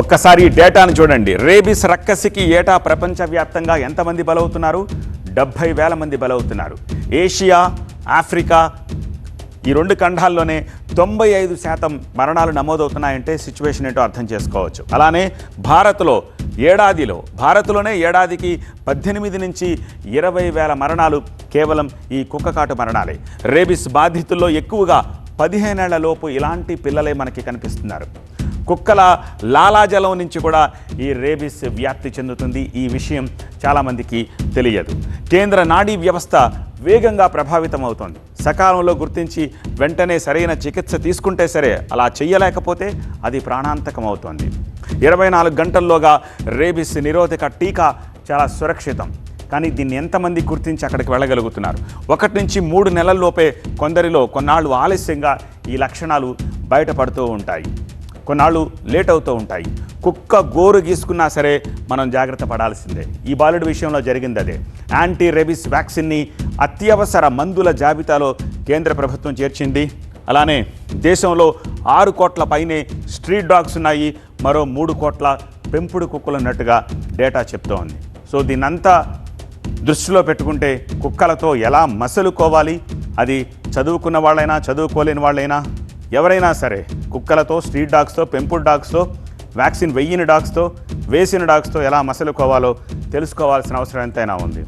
ఒక్కసారి ఈ డేటాను చూడండి. రేబిస్ రక్కసికి ఏటా ప్రపంచవ్యాప్తంగా ఎంతమంది బలవుతున్నారు? డెబ్భై వేల మంది బలవుతున్నారు. ఏషియా ఆఫ్రికా ఈ రెండు ఖండాల్లోనే తొంభై ఐదు శాతం మరణాలు నమోదవుతున్నాయంటే సిచ్యువేషన్ ఏంటో అర్థం చేసుకోవచ్చు. అలానే భారత్లో ఏడాదిలో భారత్లోనే ఏడాదికి పద్దెనిమిది నుంచి ఇరవై వేల మరణాలు కేవలం ఈ కుక్కకాటు మరణాలే. రేబిస్ బాధితుల్లో ఎక్కువగా పదిహేనేళ్ళలోపు ఇలాంటి పిల్లలే మనకి కనిపిస్తున్నారు. కుక్కల లాలాజలం నుంచి కూడా ఈ రేబిస్ వ్యాప్తి చెందుతుంది. ఈ విషయం చాలామందికి తెలియదు. కేంద్ర నాడీ వ్యవస్థ వేగంగా ప్రభావితం అవుతోంది సకాలంలో గుర్తించి వెంటనే సరైన చికిత్స తీసుకుంటే సరే అలా చేయలేకపోతే అది ప్రాణాంతకం అవుతోంది ఇరవై నాలుగు గంటల్లోగా రేబిస్ నిరోధక టీకా చాలా సురక్షితం. కానీ దీన్ని ఎంతమంది గుర్తించి అక్కడికి వెళ్ళగలుగుతున్నారు? ఒకటి నుంచి మూడు నెలల్లోపే కొందరిలో కొన్నాళ్ళు ఆలస్యంగా ఈ లక్షణాలు బయటపడుతూ ఉంటాయి. కొన్నాళ్ళు లేట్ అవుతూ ఉంటాయి. కుక్క గోరు గీసుకున్నా సరే మనం జాగ్రత్త పడాల్సిందే. ఈ బాలుడి విషయంలో జరిగింది అదే. యాంటీ రెబిస్ వ్యాక్సిన్ని అత్యవసర మందుల జాబితాలో కేంద్ర ప్రభుత్వం చేర్చింది. అలానే దేశంలో ఆరు కోట్ల పైనే స్ట్రీట్ డాగ్స్ ఉన్నాయి. మరో మూడు కోట్ల పెంపుడు కుక్కలు ఉన్నట్టుగా డేటా చెప్తోంది. సో దీన్నంతా దృష్టిలో పెట్టుకుంటే కుక్కలతో ఎలా మసలుకోవాలి? అది చదువుకున్న వాళ్ళైనా చదువుకోలేని వాళ్ళైనా ఎవరైనా సరే కుక్కలతో స్ట్రీట్ డాగ్స్తో పెంపుడు డాగ్స్తో వ్యాక్సిన్ వెయ్యిన డాగ్స్తో వేసిన డాగ్స్తో ఎలా మసలుకోవాలో తెలుసుకోవాల్సిన అవసరం ఎంతైనా ఉంది.